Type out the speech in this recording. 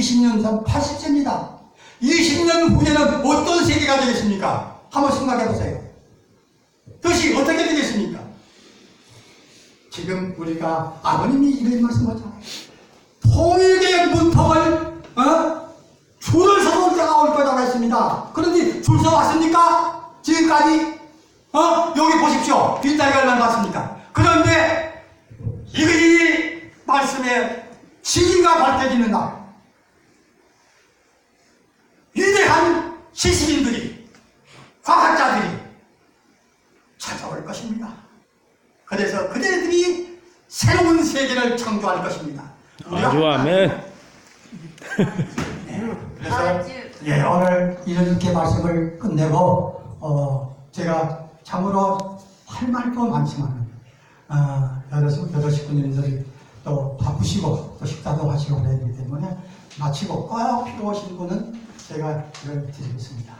20년 전 80세입니다. 20년 후에는 어떤 세계가 되겠습니까? 한번 생각해 보세요. 뜻이 어떻게 되겠습니까? 지금 우리가 아버님이 이런 말씀 하잖아요. 통일의 문턱을 어? 줄을 서서 때가 올 거라고 했습니다. 그런데 줄 서 왔습니까? 지금까지? 어? 여기 보십시오. 뒷다리가 얼마나 봤습니까? 그런데 이 말씀에 진리가 밝혀지는 날 위대한 시신들이 과학자들이 찾아올 것입니다. 그래서 그들이 새로운 세계를 창조할 것입니다. 아주 아멘. 그래서 아주. 예 오늘 이렇게 말씀을 끝내고 어 제가 참으로 할 말도 많지만 어, 여러 여러 식구님들이 또 바쁘시고 또 식사도 하시고 그래야 되기 때문에 마치고 꼭 필요하신 분은 제가 이걸 드리겠습니다.